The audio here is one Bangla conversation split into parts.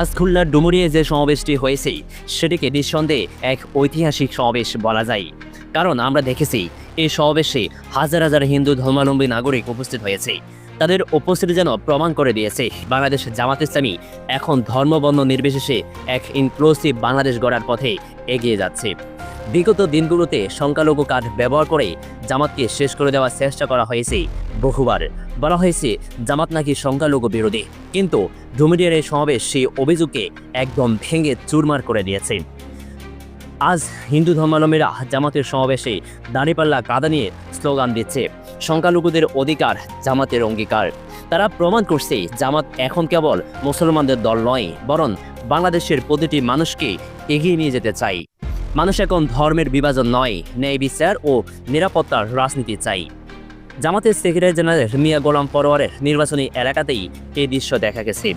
আজ খুলনার ডুমুরিয়ে যে সমাবেশটি হয়েছে, সেটিকে নিঃসন্দেহে এক ঐতিহাসিক সমাবেশ বলা যায়। কারণ আমরা দেখেছি, এই সমাবেশে হাজার হাজার হিন্দু ধর্মাবলম্বী নাগরিক উপস্থিত হয়েছে। তাদের উপস্থিতি যেন প্রমাণ করে দিয়েছে, বাংলাদেশ জামাত ইসলামী এখন ধর্মবর্ণ নির্বিশেষে এক ইনক্লুসিভ বাংলাদেশ গড়ার পথে এগিয়ে যাচ্ছে। বিগত দিনগুলোতে সংখ্যালঘু কাঠ ব্যবহার করে জামাতকে শেষ করে দেওয়ার চেষ্টা করা হয়েছে বহুবার। বলা হয়েছে, জামাত নাকি সংখ্যালঘু বিরোধী। কিন্তু ডুমিডিয়ার এই সমাবেশ সেই অভিযোগকে একদম ভেঙে চুরমার করে দিয়েছে। আজ হিন্দু ধর্মাবলম্বীরা জামাতের সমাবেশে দাঁড়িপাল্লা কাদা নিয়ে স্লোগান দিচ্ছে, সংখ্যালঘুদের অধিকার জামাতের অঙ্গীকার। তারা প্রমাণ করছে জামাত এখন কেবল মুসলমানদের দল নয়, বরং বাংলাদেশের প্রতিটি মানুষকে এগিয়ে নিয়ে যেতে চাই মানুষ এখন ধর্মের বিভাজন নয়, ন্যায় বিচার ও নিরাপত্তার রাজনীতি চাই। জামাতের সেক্রেটারি জেনারেল মিয়া গোলাম পরোয়ারের নির্বাচনী এলাকাতেই এই দৃশ্য দেখা গেছে,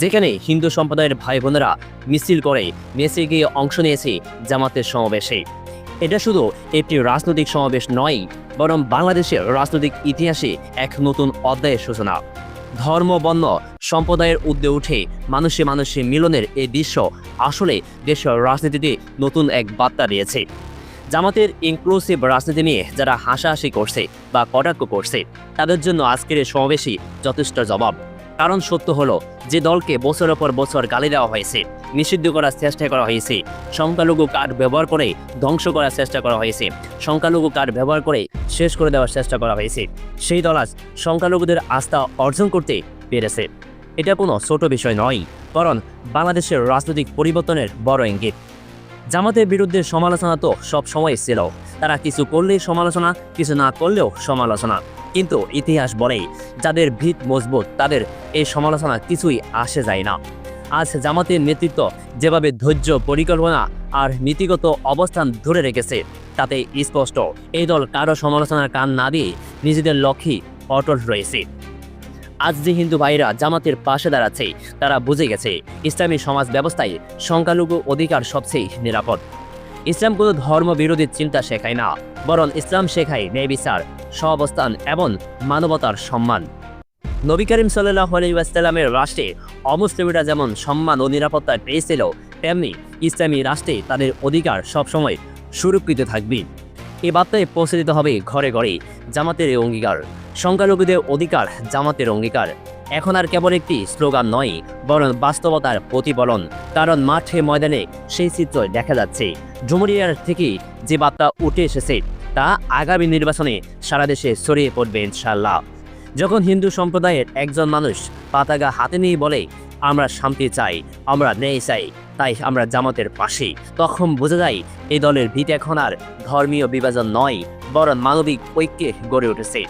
যেখানে হিন্দু সম্প্রদায়ের ভাই বোনেরা মিছিল করে মেসে গিয়ে অংশ নিয়েছে জামাতের সমাবেশে। এটা শুধু একটি রাজনৈতিক সমাবেশ নয়, বরং বাংলাদেশের রাজনৈতিক ইতিহাসে এক নতুন অধ্যায়ের সূচনা। ধর্ম, বর্ণ, সম্প্রদায়ের উদ্যোগ উঠে মানুষে মানুষে মিলনের এই দৃশ্য আসলে দেশের রাজনীতিতে নতুন এক বার্তা দিয়েছে। জামাতের ইনক্লুসিভ রাজনীতি নিয়ে যারা হাসাহাসি করছে বা কটাক্ষ করছে, তাদের জন্য আজকের এই সমাবেশই যথেষ্ট জবাব। কারণ সত্য হলো, যে দলকে বছরের পর বছর গালি দেওয়া হয়েছে, নিষিদ্ধ করার চেষ্টা করা হয়েছে, সংখ্যালঘু কার্ড ব্যবহার করে ধ্বংস করার চেষ্টা করা হয়েছে, সংখ্যালঘু কার্ড ব্যবহার করে শেষ করে দেওয়ার চেষ্টা করা হয়েছে, সেই দল আজ সংখ্যালঘুদের আস্থা অর্জন করতে পেরেছে। এটা কোনো ছোট বিষয় নয়, বরং বাংলাদেশের রাজনৈতিক পরিবর্তনের বড় ইঙ্গিত। জামাতের বিরুদ্ধে সমালোচনা তো সব সময় ছিল। তারা কিছু করলেই সমালোচনা, কিছু না করলেও সমালোচনা। কিন্তু ইতিহাস বলেই যাদের ভিত মজবুত, তাদের এই সমালোচনা কিছুই আসে যায় না। আজ জামাতের নেতৃত্ব যেভাবে ধৈর্য, পরিকল্পনা আর নীতিগত অবস্থান ধরে রেখেছে, তাতে স্পষ্ট, এই দল কারও সমালোচনার কান না দিয়ে নিজেদের লক্ষ্যে অটল রয়েছে। আজ যে হিন্দু ভাইরা জামাতের পাশে দাঁড়াচ্ছে, তারা বুঝে গেছে ইসলামী সমাজ ব্যবস্থায় সংখ্যালঘু অধিকার সবচেয়ে নিরাপদ। ইসলাম কোনো ধর্ম বিরোধী চিন্তা শেখায় না, বরং ইসলাম শেখায় ন্যায় বিচার, সহাবস্থান এবং মানবতার সম্মান। নবী করিম সাল্লাহ আলাইসাল্লামের রাষ্ট্রে অমুসলিমরা যেমন সম্মান ও নিরাপত্তা পেয়েছিল, তেমনি ইসলামী রাষ্ট্রে তাদের অধিকার সবসময় সুরক্ষিত থাকবে। এ বার্তায় পৌঁছে দিতে হবে ঘরে ঘরে জামাতের অঙ্গীকার, সংখ্যালঘুদের অধিকার, জামাতের অঙ্গীকার। এখন আর কেবল একটি স্লোগান নয়, বরং বাস্তবতার প্রতিফলন। কারণ মাঠে ময়দানে সেই চিত্র দেখা যাচ্ছে। জুমুরিয়ার থেকে যে বার্তা উঠে এসেছে, তা আগামী নির্বাচনে সারা দেশে ছড়িয়ে পড়বে ইনশাল্লাহ যখন হিন্দু সম্প্রদায়ের একজন মানুষ পাতাগা হাতে নিয়ে বলে, আমরা শান্তি চাই, আমরা ন্যায় চাই, তাই আমরা জামাতের পাশে, তখন বোঝা যায় এই দলের ভিত এখন আর ধর্মীয় বিভাজন নয়, বরং মানবিক ঐক্যে গড়ে উঠেছে।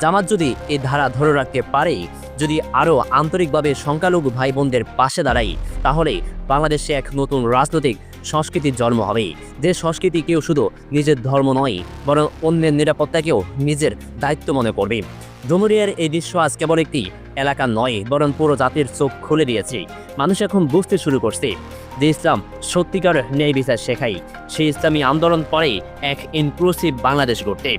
জামাত যদি এই ধারা ধরে রাখতে পারে, যদি আরও আন্তরিকভাবে সংখ্যালঘু ভাই বোনদের পাশে দাঁড়াই তাহলে বাংলাদেশে এক নতুন রাজনৈতিক সংস্কৃতির জন্ম হবে। যে সংস্কৃতি কেউ শুধু নিজের ধর্ম নয়, বরং অন্যের নিরাপত্তাকেও নিজের দায়িত্ব মনে করবে। ডুমুরিয়ার এই দৃশ্য আজ কেবল একটি এলাকা নয়, বরং পুরো জাতির চোখ খুলে দিয়েছে। মানুষ এখন বুঝতে শুরু করছে যে ইসলাম সত্যিকার ন্যায় বিচার শেখাই সেই ইসলামী আন্দোলন পরে এক ইনক্লুসিভ বাংলাদেশ গড়তে।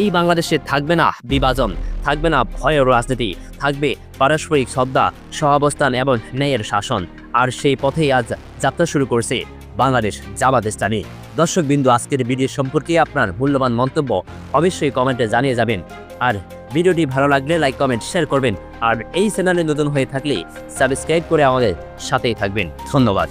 এই বাংলাদেশে থাকবে না বিভাজন, থাকবে না ভয়ের রাজনীতি, থাকবে পারস্পরিক শ্রদ্ধা সহাবস্থান এবং ন্যায়ের শাসন। আর সেই পথেই আজ যাত্রা শুরু করছে বাংলাদেশ জামাত দর্শক বিন্দু আজকের ভিডিও সম্পর্কে আপনার মূল্যবান মন্তব্য অবশ্যই কমেন্টে জানিয়ে যাবেন। আর ভিডিওটি ভালো লাগলে লাইক, কমেন্ট শেয়ার করবেন। আর এই চ্যানেলে নতুন হয়ে থাকলে সাবস্ক্রাইব করে আমাদের সাথেই থাকবেন। ধন্যবাদ।